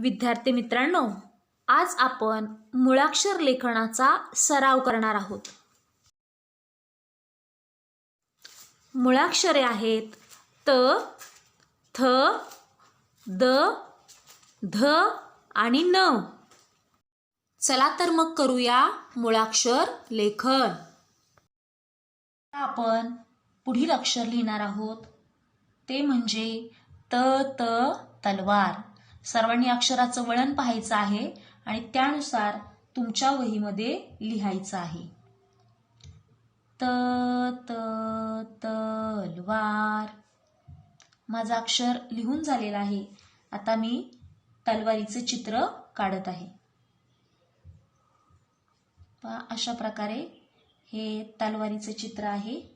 विद्यार्थी मित्रांनो आज आपण मुळाक्षर लेखनाचा सराव करणार आहोत. मुळाक्षरे आहेत त थ द ध आणि न. चला तर मग करूया मुळाक्षर लेखन. आपण पुढील अक्षर लिहिणार आहोत. ते म्हणजे त त तलवार. सर्वांनी अक्षराचं वळण पाहायचं आहे आणि त्यानुसार तुमच्या वहीमध्ये लिहायचं आहे. त त तलवार माझं अक्षर लिहून झालेलं आहे. आता मी तलवारीचं चित्र काढत आहे. अशा प्रकारे हे तलवारीचं चित्र आहे.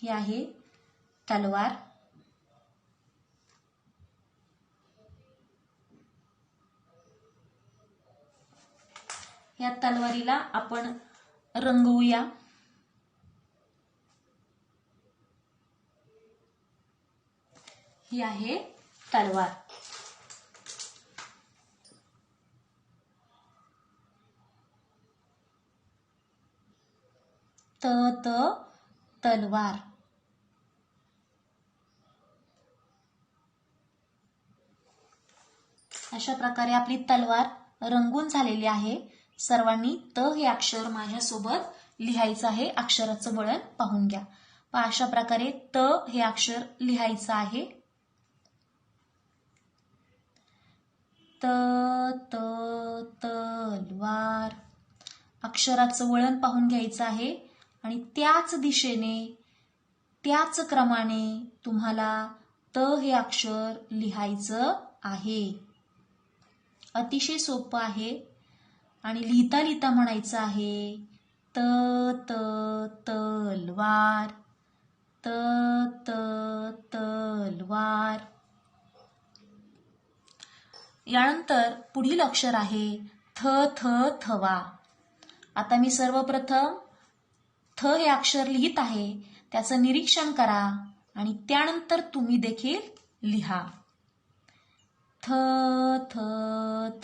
ही आहे तलवार. या तलवारीला आपण रंगवूया. ही आहे तलवार. त त तलवार. अशा प्रकारे आपली तलवार रंगून झालेली आहे. सर्वांनी त हे अक्षर माझ्यासोबत लिहायचं आहे. अक्षराचं वळण पाहून घ्या. अशा प्रकारे त हे अक्षर लिहायचं आहे. त त तलवार. अक्षराचं वळण पाहून घ्यायचं आहे. आणि त्याच दिशेने त्याच क्रमाने तुम्हाला त हे अक्षर लिहायचं आहे. अतिशय सोपं आहे. आणि लिहिता लिहिता म्हणायचं आहे त त तलवार त त तलवार. यानंतर पुढील अक्षर आहे थ थ थवा. आता मी सर्वप्रथम थ हे अक्षर लिहित आहे त्याचं निरीक्षण करा आणि त्यानंतर तुम्ही देखील लिहा. थ थ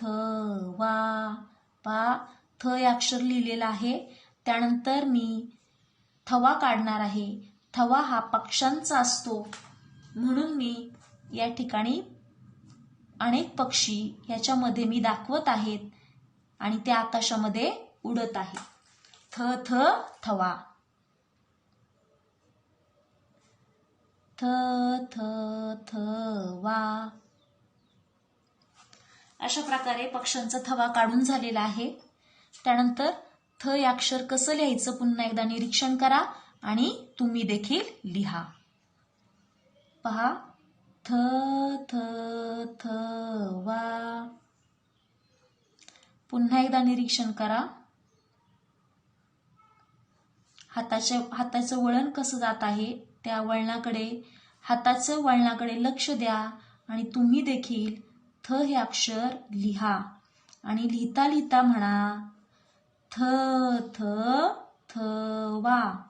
थ वा पा थ हे अक्षर लिहिलेलं आहे. त्यानंतर मी थवा काढणार आहे. थवा हा पक्ष्यांचा असतो. म्हणून मी या ठिकाणी अनेक पक्षी याच्यामध्ये मी दाखवत आहेत आणि त्या आकाशामध्ये उडत आहेत. थ थ थवा. थ थ थ वा अशा प्रकारे पक्ष्यांचा थवा काढून झालेला आहे. त्यानंतर थ याक्षर अक्षर कसं लिहायचं पुन्हा एकदा निरीक्षण करा आणि तुम्ही देखील लिहा. पहा. थ थ थ वा पुन्हा एकदा निरीक्षण करा. हाताच्या हाताचं वळण कसं जात आहे त्या वळणाकडे हाताचं वळणाकडे लक्ष द्या आणि तुम्ही देखील थ हे अक्षर लिहा. आणि लिहिता लिहिता म्हणा थ थ थ वा.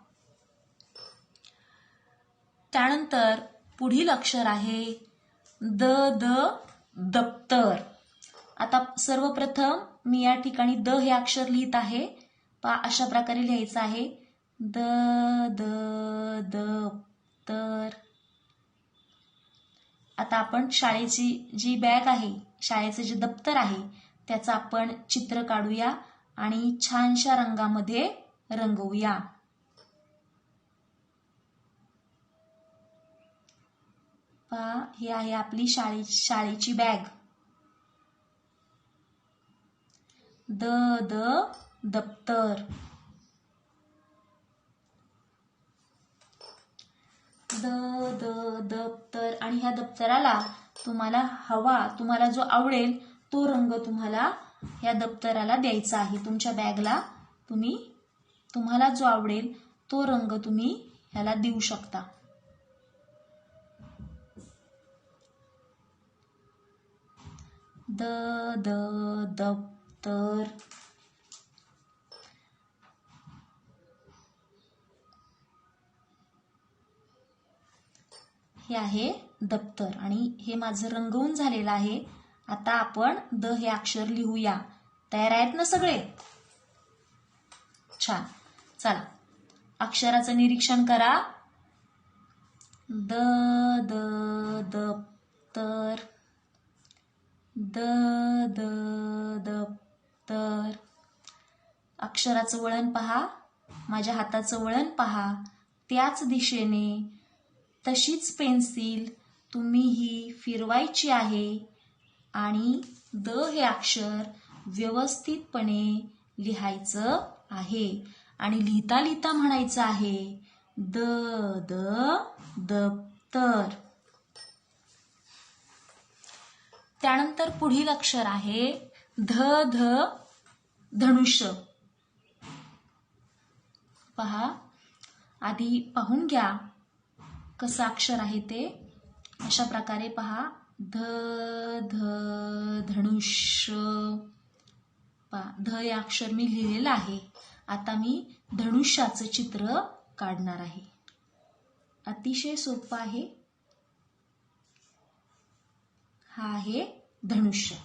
त्यानंतर पुढील अक्षर आहे द द दप्तर. आता सर्वप्रथम मी या ठिकाणी द हे अक्षर लिहित आहे. पा अशा प्रकारे लिहायचं आहे. द द दप्तर आता आपण शाळेची जी बॅग आहे शाळेचं जे दप्तर आहे त्याचं आपण चित्र काढूया आणि छानशा रंगामध्ये रंगवूया. पहा हे आहे आपली शाळे शाळेची बॅग. द द दप्तर. द द दप्तर आणि ह्या दप्तराला तुम्हाला हवा तुम्हाला जो आवडेल तो रंग तुम्हाला या दप्तराला द्यायचा आहे. तुमच्या बॅगला तुम्ही तुम्हाला जो आवडेल तो रंग तुम्ही ह्याला देऊ शकता. द द दप्तर हे आहे दप्तर. आणि हे माझं रंगवून झालेलं आहे. आता आपण द हे अक्षर लिहूया. तयार आहेत ना सगळे? छान. चला. अक्षराचं निरीक्षण करा. द द दप्तर. द द दप्तर. अक्षराचं वळण पहा. माझ्या हाताचं वळण पहा. त्याच दिशेने तशीच पेन्सिल तुम्हीही फिरवायची आहे आणि द हे अक्षर व्यवस्थितपणे लिहायचं आहे. आणि लिहिता लिहिता म्हणायचं आहे द द दप्तर. त्यानंतर पुढील अक्षर आहे ध ध धनुष्य. पहा आधी पाहून घ्या. कसं अक्षर आहे ते. अशा प्रकारे पहा. ध ध धनुष्य. पहा. ध हे अक्षर मी लिहिलेलं आहे. आता मी धनुष्याचं चित्र काढणार आहे. अतिशय सोपं आहे. हा आहे धनुष्य.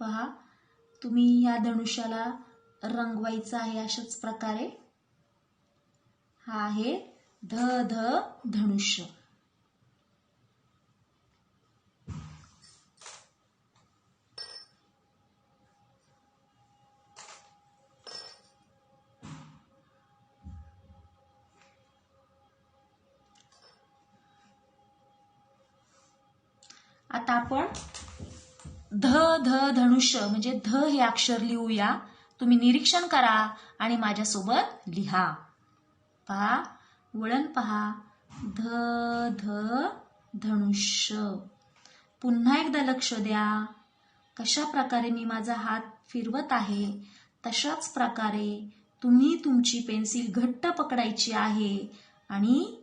पहा. तुम्ही ह्या धनुष्याला रंगवायचं आहे अशाच प्रकारे. हा आहे ध ध धनुष्य. आता आपण ध ध धनुष्य म्हणजे ध हे अक्षर लिहूया. तुम्ही निरीक्षण करा आणि माझ्यासोबत लिहा. पहा वळण पहा. ध ध धनुष्य पुन्हा एकदा लक्ष द्या. कशा प्रकारे मी माझा हात फिरवत आहे तशाच प्रकारे तुम्ही तुमची पेन्सिल घट्ट पकडायची आहे आणि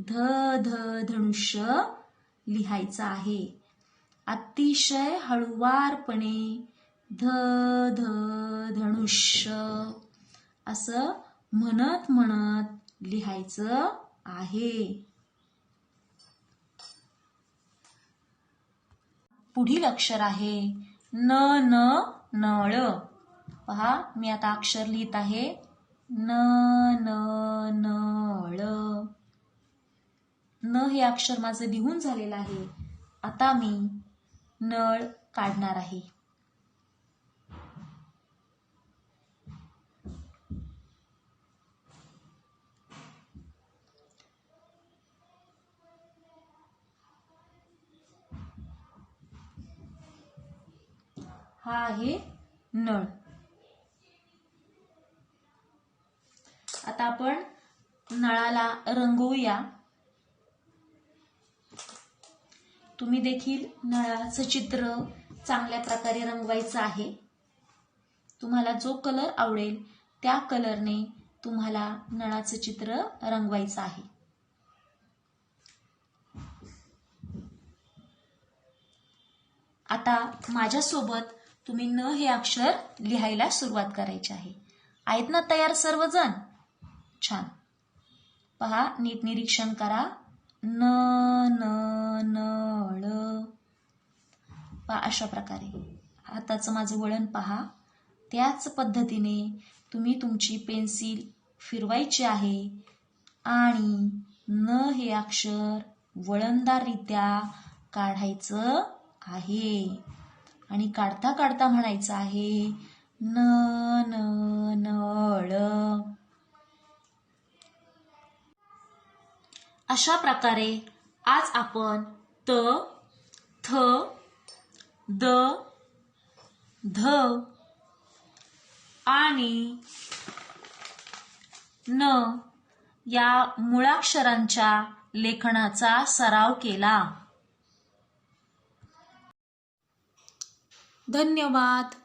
ध ध धनुष्य लिहायचं आहे. अतिशय हळुवारपणे ध ध धनुष्य असं म्हणत म्हणत लिहायचं आहे. पुढील अक्षर आहे न न नळ. पहा मी आता अक्षर लिहित आहे. न न नळ. न हे अक्षर माझं लिहून झालेलं आहे. आता मी नळ काढणार आहे. हा आहे नळ. आता आपण नळाला रंगवूया. तुम्ही देखील नळाचं चित्र चांगल्या प्रकारे रंगवायचं आहे. तुम्हाला जो कलर आवडेल त्या कलरने तुम्हाला नळाचं चित्र रंगवायचं आहे. आता माझ्यासोबत तुम्ही न हे अक्षर लिहायला सुरुवात करायची आहे. आहेत ना तयार सर्वजण? छान. पहा नीट निरीक्षण करा. न न पहा अशा प्रकारे. हाताचं माझं वळण पहा. त्याच पद्धतीने तुम्ही तुमची पेन्सिल फिरवायची आहे आणि न हे अक्षर वळणदाररित्या काढायचं आहे. आणि काढता काढता म्हणायचं आहे न न नळ अशा प्रकारे आज आपण त थ द ध आणि न या मुळाक्षरांच्या लेखनाचा सराव केला. धन्यवाद.